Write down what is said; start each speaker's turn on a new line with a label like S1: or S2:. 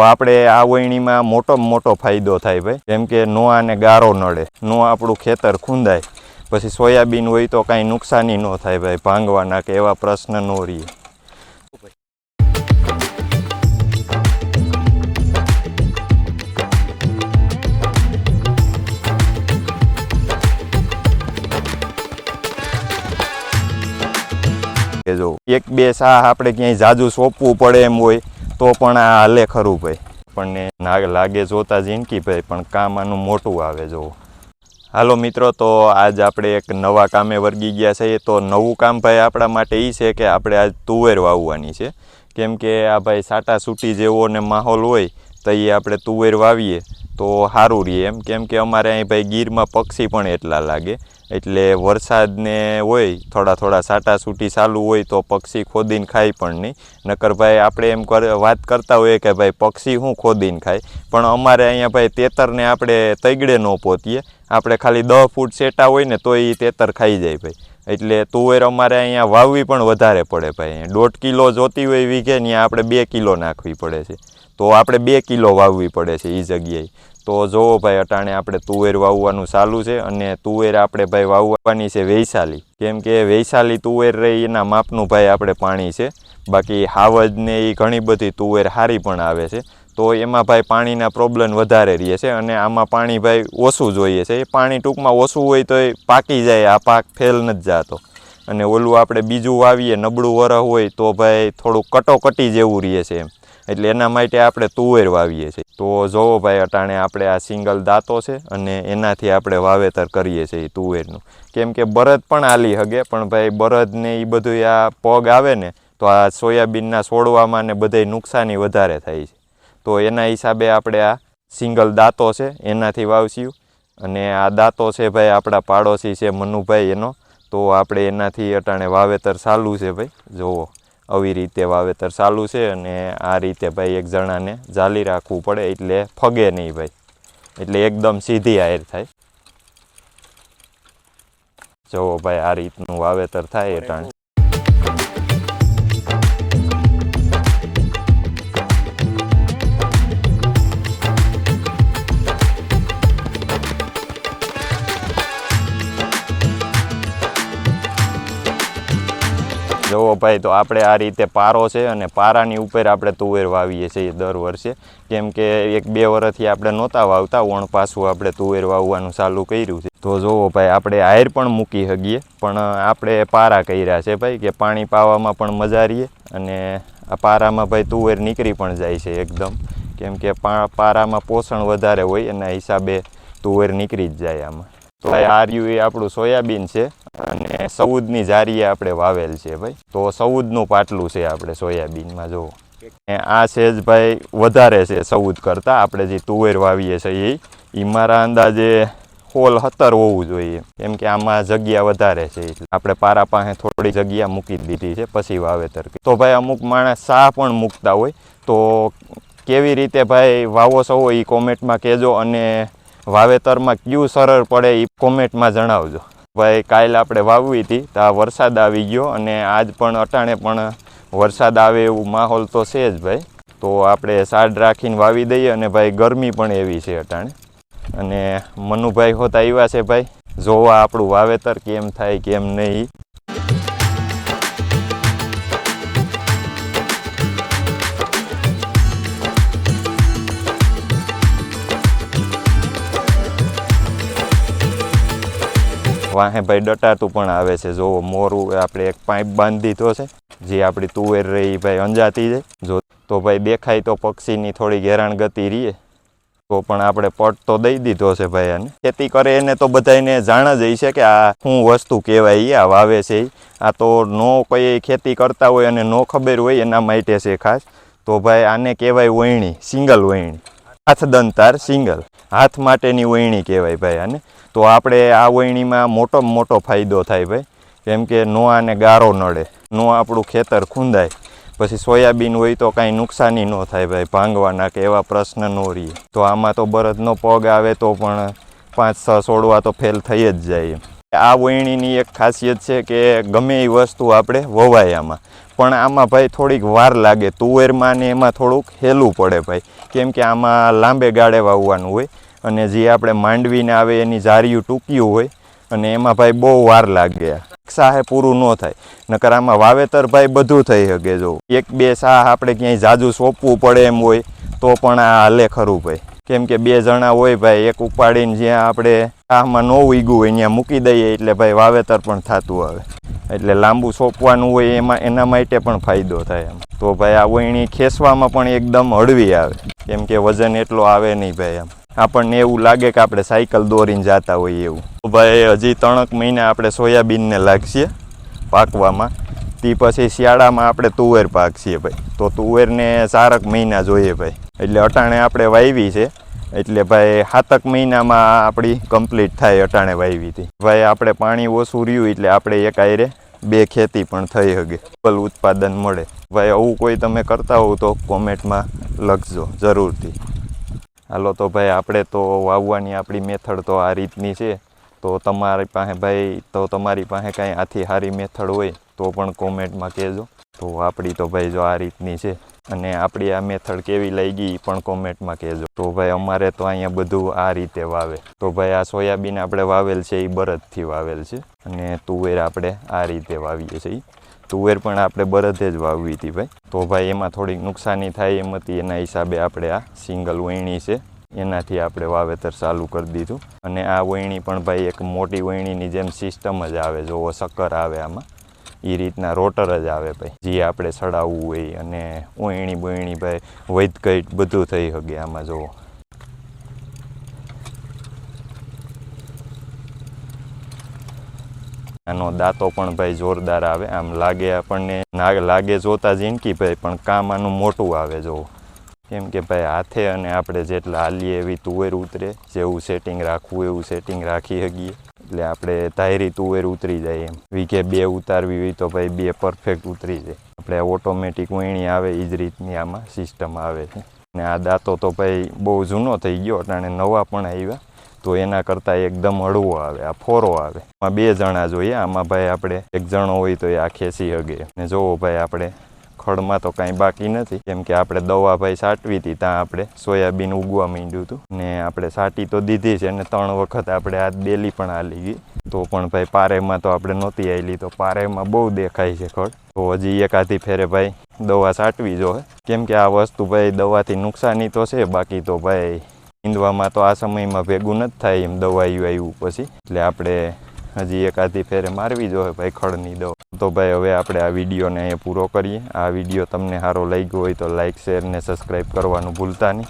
S1: તો આપણે આ વહીણીમાં મોટોમાં મોટો ફાયદો થાય ભાઈ. જેમ કે નો આને ગારો નડે, નો આપણું ખેતર ખૂંદાય, પછી સોયાબીન હોય તો કાંઈ નુકસાની ન થાય ભાઈ ભાંગવાના કે એવા પ્રશ્ન ન રહીએ જો એક બે શાહ આપણે ક્યાંય જાજુ સોંપવું પડે એમ હોય તો પણ આ હાલે ખરું ભાઈ. ના લાગે જોતા જિંદગી ભાઈ, પણ કામ આનું મોટું આવે જો. હાલો મિત્રો, તો આજ આપણે એક નવા કામે વર્ગી ગયા છીએ તો નવું કામ ભાઈ આપણા માટે એ છે કે આપણે આજ તુવેર વાવવાની છે. કેમ કે આ ભાઈ સાટા સૂટી જેવો ને માહોલ હોય, તો એ આપણે તુવેર વાવીએ તો સારું રહીએ એમ. કેમ કે અમારે અહીં ભાઈ ગીરમાં પક્ષી પણ એટલા લાગે. એટલે વરસાદને હોય, થોડા થોડા સાટા સૂટી ચાલુ હોય તો પક્ષી ખોદીને ખાય પણ નહીં. નકર ભાઈ આપણે એમ વાત કરતા હોઈએ કે ભાઈ પક્ષી શું ખોદીને ખાય? પણ અમારે અહીંયા ભાઈ તેતરને આપણે તૈગડે ન પહોંચીએ આપણે ખાલી દસ ફૂટ સેટા હોય ને તો એ તેતર ખાઈ જાય ભાઈ. એટલે તુવેર અમારે અહીંયા વાવવી પણ વધારે પડે ભાઈ. દોઢ કિલો જોતી હોય વીઘે ત્યાં આપણે બે કિલો નાખવી પડે છે. તો આપણે બે કિલો વાવવી પડે છે એ જગ્યાએ. તો જોવો ભાઈ, અટાણે આપણે તુવેર વાવવાનું ચાલુ છે અને તુવેર આપણે ભાઈ વાવવાની છે વૈશાલી. કેમ કે વૈશાલી તુવેર રહી એના માપનું ભાઈ આપણે પાણી છે. બાકી હાવજ ને એ ઘણી બધી તુવેર હારી પણ આવે છે. તો એમાં ભાઈ પાણીના પ્રોબ્લેમ વધારે રહે છે અને આમાં પાણી ભાઈ ઓછું જોઈએ છે. એ પાણી ટૂંકમાં ઓછું હોય તો એ પાકી જાય, આ પાક ફેલ નથી જાતો. અને ઓલું આપણે બીજું વાવીએ, નબળું વરહ હોય તો ભાઈ થોડું કટોકટી જેવું રહે છે એમ. એટલે એના માટે આપણે તુવેર વાવીએ છીએ. તો જોવો ભાઈ, અટાણે આપણે આ સિંગલ દાંતો છે અને એનાથી આપણે વાવેતર કરીએ છીએ તુવેરનું. કેમ કે બરદ પણ આલી હગે, પણ ભાઈ બરદને એ બધું આ પગ આવે ને, તો આ સોયાબીનના છોડવામાં ને બધે નુકસાની વધારે થાય છે. તો એના હિસાબે આપણે આ સિંગલ દાંતો છે એનાથી વાવશું. અને આ દાંતો છે ભાઈ, આપણા પાડોશી છે મનુભાઈ એનો. તો આપણે એનાથી અટાણે વાવેતર ચાલુ છે ભાઈ. જુઓ. આવી રીતે વાવેતર ચાલુ છે અને આ રીતે ભાઈ એક જણાને જાલી રાખવું પડે એટલે ફગે નહીં ભાઈ. એટલે એકદમ સીધી આયર થાય. જુઓ ભાઈ આ રીતનું વાવેતર થાય અટાણે જુઓ ભાઈ, તો આપણે આ રીતે પારો છે અને પારાની ઉપર આપણે તુવેર વાવીએ છીએ દર વર્ષે. કેમ કે એક બે વર્ષથી આપણે નહોતા વાવતા વણ પાછું આપણે તુવેર વાવવાનું ચાલુ કર્યું છે. તો જુઓ ભાઈ, આપણે આયર પણ મૂકી શકીએ, પણ આપણે પારા કર્યા છે ભાઈ, કે પાણી પાવામાં પણ મજા રહીએ અને આ પારામાં ભાઈ તુવેર નીકળી પણ જાય છે એકદમ. કેમ કે પારામાં પોષણ વધારે હોય, એના હિસાબે તુવેર નીકળી જ જાય આમાં. તો આ રહ્યું એ આપણું સોયાબીન છે. અને સૌદની જારીએ આપણે વાવેલ છે ભાઈ. તો સૌદનું પાટલું છે આપણે સોયાબીનમાં, જુઓ. આ છે જ ભાઈ, વધારે છે સૌદ કરતાં. આપણે જે તુવેર વાવીએ છીએ એ મારા અંદાજે હોલ હતર હોવું જોઈએ. કેમ કે આમાં જગ્યા વધારે છે. આપણે પારા પાસે થોડી જગ્યા મૂકી દીધી છે, પછી વાવેતર તો ભાઈ અમુક માણસ સા પણ મૂકતા હોય. તો કેવી રીતે ભાઈ વાવો છો એ કોમેન્ટમાં કહેજો અને વાવેતરમાં કયું સરળ પડે એ કોમેન્ટમાં જણાવજો. ભાઈ, કાલે આપણે વાવવી હતી, તો આ વરસાદ આવી ગયો અને આજ પણ અટાણે પણ વરસાદ આવે એવું માહોલ તો છે જ ભાઈ. તો આપણે સાડ રાખીને વાવી દઈએ અને ભાઈ, ગરમી પણ એવી છે અટાણે. અને મનુભાઈ હોતા આવ્યા છે ભાઈ. જોવા આપણું વાવેતર કેમ થાય, કેમ નહીં. વાહે ભાઈ ડટાતું પણ આવે છે. જો મોરું આપણે એક પાઇપ બાંધી દીધો છે. જે આપણી તુવેર રહી ભાઈ અંજાતી જાય જો તો ભાઈ દેખાય તો પક્ષીની થોડી હેરાન ગતિ રહીએ તો પણ આપણે પટ તો દઈ દીધો છે ભાઈ આને. ખેતી કરે એને તો બધાને જાણ જ છે કે આ શું વસ્તુ કહેવાય આ વાવે છે. આ તો નો કોઈ ખેતી કરતા હોય અને નો ખબર હોય એના માટે છે ખાસ. તો ભાઈ આને કહેવાય વયણી, સિંગલ વયણી. હાથ દંતાર સિંગલ. હાથ માટેની વયણી કહેવાય ભાઈ આને. તો આપણે આ વયણીમાં મોટો મોટો ફાયદો થાય ભાઈ. કેમ કે નો આને ગારો નડે, નો આપણું ખેતર ખૂંદાય. પછી સોયાબીન હોય તો કાંઈ નુકસાની ન થાય ભાઈ ભાંગવાના કે એવા પ્રશ્ન ન રહીએ. તો આમાં તો બળદનો પગ આવે તો પણ પાંચ, છ છોડવા તો ફેલ થઈ જ જાય એમ. આ વયણીની એક ખાસિયત છે કે ગમે એ વસ્તુ આપણે વવાય આમાં. પણ આમાં ભાઈ થોડીક વાર લાગે. તુવેરમાં ને એમાં થોડુંક હેલું પડે ભાઈ. કેમ કે આમાં લાંબે ગાળે વાવવાનું હોય અને જે આપણે માંડવીને આવે એની ઝારિયું ટૂંક્યું હોય અને એમાં ભાઈ બહુ વાર લાગે સાહે પૂરું ન થાય. નકર આમાં વાવેતર ભાઈ બધું થઈ શકે જો. એક બે સાહ આપણે ક્યાંય જાજુ સોંપવું પડે એમ હોય તો પણ આ હાલે ખરું ભાઈ. કેમ કે બે જણા હોય ભાઈ, એક ઉપાડીને જ્યાં આપણે આમાં ન ઉગ્યું હોય ત્યાં મૂકી દઈએ એટલે ભાઈ વાવેતર પણ થતું આવે. એટલે લાંબુ સોંપવાનું હોય એમાં, એના માટે પણ ફાયદો થાય એમ. તો ભાઈ આ વહીણી ખેંચવામાં પણ એકદમ હળવી આવે. કેમ કે વજન એટલો આવે નહીં ભાઈ એમ. આપણને એવું લાગે કે આપણે સાયકલ દોરીને જતા હોઈએ એવું. તો ભાઈ હજી ત્રણક મહિના આપણે સોયાબીનને લાગશે પાકવામાં. તે પછી શિયાળામાં આપણે તુવેર પાકશે ભાઈ. તો તુવેરને ચારક મહિના જોઈએ ભાઈ. એટલે અટાણે આપણે વાવી છે. એટલે ભાઈ સાતક મહિનામાં આપણી કમ્પ્લીટ થાય અટાણે વાવી હતી. ભાઈ આપણે પાણી ઓછું રહ્યું એટલે આપણે એક આયરે બે ખેતી પણ થઈ શકે ડબલ ઉત્પાદન મળે. ભાઈ આવું કોઈ તમે કરતા હોવ તો કોમેન્ટમાં લખજો જરૂરથી. હાલો તો ભાઈ આપણે તો વાવવાની આપણી મેથડ તો આ રીતની છે. તો તમારી પાસે ભાઈ, તો તમારી પાસે કાંઈ આથી સારી મેથડ હોય તો પણ કોમેન્ટમાં કહેજો. તો આપણી તો ભાઈ જો આ રીતની છે અને આપણી આ મેથડ કેવી લઈ ગઈ પણ કોમેન્ટમાં કહેજો. તો ભાઈ અમારે તો અહીંયા બધું આ રીતે વાવે. તો ભાઈ આ સોયાબીન આપણે વાવેલ છે એ બરદથી વાવેલ છે અને તુવેર આપણે આ રીતે વાવીએ છીએ તુવેર પણ આપણે બરદે જ વાવવી હતી ભાઈ. તો ભાઈ એમાં થોડીક નુકસાની થાય એમ હતી. એના હિસાબે આપણે આ સિંગલ વયણી છે. એનાથી આપણે વાવેતર ચાલુ કરી દીધું. અને આ વયણી પણ ભાઈ એક મોટી વયણીની જેમ સિસ્ટમ જ આવે. જોવો શક્કર આવે આમાં. એ રીતના રોટર જ આવે ભાઈ. જે આપણે ચડાવવું હોય અને ઓયણી બોયણી ભાઈ વૈદ કઈ બધું થઈ શકે આમાં જુઓ આનો દાંતો પણ ભાઈ જોરદાર આવે. આમ લાગે આપણને નાગ લાગે જોતા જિંદગી ભાઈ, પણ કામ આનું મોટું આવે જોવો. કેમ કે ભાઈ હાથે અને આપણે જેટલા હાલીએ એવી તુવેર ઉતરે, જેવું સેટિંગ રાખવું, એવું સેટિંગ રાખી શકીએ. એટલે આપણે ધાયરી તુવેર ઉતરી જાય એમ. વીઘે બે ઉતારવી હોય તો ભાઈ બે પરફેક્ટ ઉતરી જાય. આપણે ઓટોમેટિક વીણી આવે એ જ રીતની આમાં સિસ્ટમ આવે છે. અને આ દાંતો તો ભાઈ બહુ જૂનો થઈ ગયો અને નવા પણ આવ્યા. તો એના કરતાં એકદમ હળવો આવે, આ ફોરો આવે. આમાં બે જણા જોઈએ, આમાં ભાઈ આપણે એક જણો હોય તો એ આ ખેંચી હગે ને જોવો ભાઈ આપણે ખડમાં તો કાંઈ બાકી નથી. કેમ કે આપણે દવા ભાઈ સાટવી હતી, ત્યાં આપણે સોયાબીન ઉગવા માંડ્યું હતું. ને આપણે સાટી તો દીધી છે અને ત્રણ વખત આપણે આ બેલી પણ હાલી ગઈ. તો પણ ભાઈ પારેમાં તો આપણે નહોતી આવેલી તો પારેમાં બહુ દેખાય છે ખડ. તો હજી એકાદી ફેરે ભાઈ દવા સાટવી જોઈએ કેમ કે આ વસ્તુ ભાઈ દવાથી નુકસાની તો છે, બાકી તો ભાઈ ઈંદવામાં તો આ સમયમાં ભેગું નથી થાય એમ દવાયું આવ્યું પછી. એટલે આપણે હજી એકાદી ફેરે મારવી જોઈએ ભાઈ ખડની દવા. તો ભાઈ, હવે આપણે આ વિડીયોને અહીંયા પૂરો કરીએ. આ વીડિયો તમને સારો લાગ્યો હોય તો લાઇક શેર ને સબસ્ક્રાઈબ કરવાનું ભૂલતા નહીં.